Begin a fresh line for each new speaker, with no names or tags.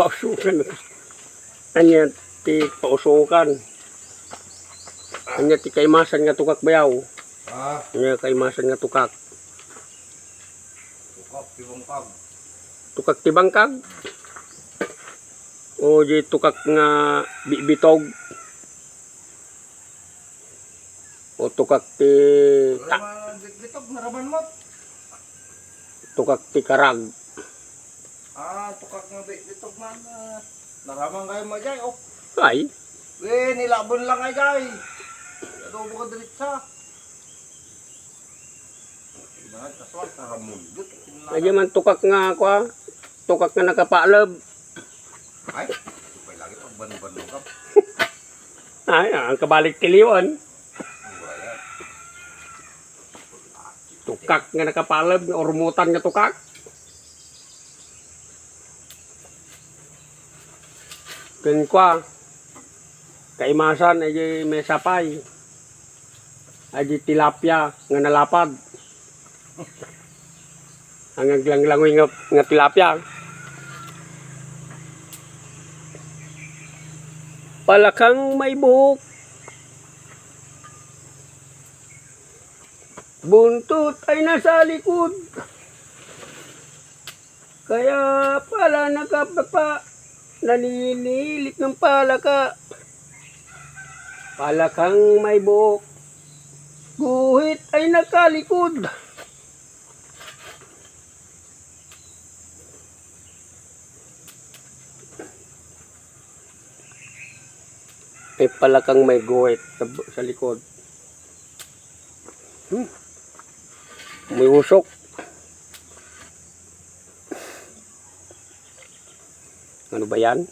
pausukan. Anya ti pausukan. Anya ti kaimasan nga tukak bayaw.
Ah,
Anya kaimasan nga tukak.
tukok, tibong pag.
Tukak ti bangkag. O di tukak nga bibitog. O tukak ti ta, tukak ti karag.
Ah, tukak nga bitbitog man. ah, Naraman kayo mo dyan, oh.
Ay,
Eh, nilabon lang ay jay. Adobo ka diretsa. Inahat kaswal, karamundot.
Aja man tukak nga kwa. Tukak nga nakapalab.
Ay, supay lagi pag ban-ban ka.
Ay, ang kabalik tiliwan.
Wala.
Tukak nga nakapalab, nga urmutan nga tukak. Kwa. Kaimasan ay may sapay. Ay tilapia nga nalapad. Ang aglang-langoy nga, nga tilapia. Palakang may buhok. Buntot ay nasa likod. Kaya pala nakapapa, naninilik ng palaka. Palakang may buhok. Guhit ay nakalikod. May palakang may guhit sa, sa likod. Hmm. May usok. Ano ba yan?